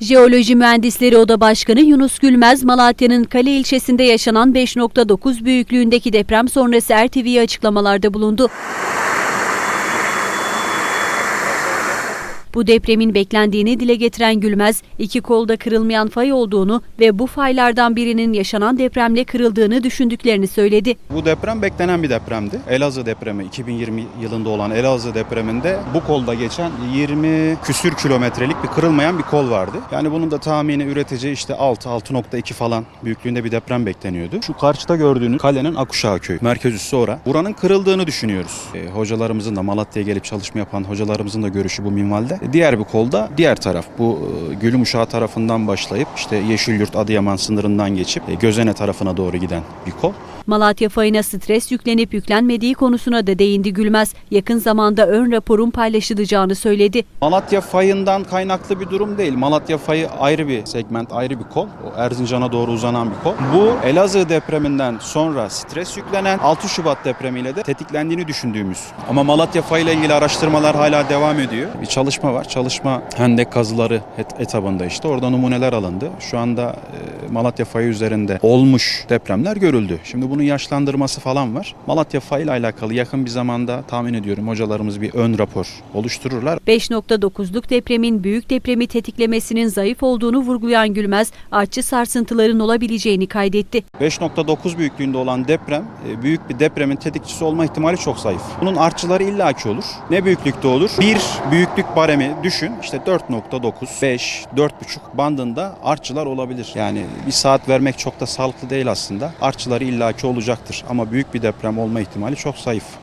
Jeoloji Mühendisleri Oda Başkanı Yunus Gülmez, Malatya'nın Kale ilçesinde yaşanan 5.9 büyüklüğündeki deprem sonrası RTV'ye açıklamalarda bulundu. Bu depremin beklendiğini dile getiren Gülmez, iki kolda kırılmayan fay olduğunu ve bu faylardan birinin yaşanan depremle kırıldığını düşündüklerini söyledi. Bu deprem beklenen bir depremdi. Elazığ depremi 2020 yılında olan Elazığ depreminde bu kolda geçen 20 küsür kilometrelik bir kırılmayan bir kol vardı. Yani bunun da tahmini üretici işte 6-6.2 falan büyüklüğünde bir deprem bekleniyordu. Şu karşıda gördüğünüz kalenin Akuşağı köyü. Merkez üssü ora. Buranın kırıldığını düşünüyoruz. E, hocalarımızın da Malatya'ya gelip çalışma yapan hocalarımızın da görüşü bu minvalde. Diğer bir kolda diğer taraf bu e, Gülüm Uşağı tarafından başlayıp işte Yeşilyurt Adıyaman sınırından geçip e, Gözene tarafına doğru giden bir kol. Malatya fayına stres yüklenip yüklenmediği konusuna da değindi Gülmez. Yakın zamanda ön raporun paylaşılacağını söyledi. Malatya fayından kaynaklı bir durum değil. Malatya fayı ayrı bir segment, ayrı bir kol. O Erzincan'a doğru uzanan bir kol. Bu Elazığ depreminden sonra stres yüklenen 6 Şubat depremiyle de tetiklendiğini düşündüğümüz. Ama Malatya fayıyla ilgili araştırmalar hala devam ediyor. Bir çalışma var. Çalışma hendek kazıları et- etabında işte. Orada numuneler alındı. Şu anda e, Malatya fayı üzerinde olmuş depremler görüldü. Şimdi bunun yaşlandırması falan var. Malatya fayıyla alakalı yakın bir zamanda tahmin ediyorum hocalarımız bir ön rapor oluştururlar. 5.9'luk depremin büyük depremi tetiklemesinin zayıf olduğunu vurgulayan Gülmez, artçı sarsıntıların olabileceğini kaydetti. 5.9 büyüklüğünde olan deprem e, büyük bir depremin tetikçisi olma ihtimali çok zayıf. Bunun artçıları illaki olur. Ne büyüklükte olur? Bir büyüklük baremi düşün. İşte 4.9, 5, 4.5 bandında artçılar olabilir. Yani bir saat vermek çok da sağlıklı değil aslında. Artçıları illaki olacaktır ama büyük bir deprem olma ihtimali çok zayıf.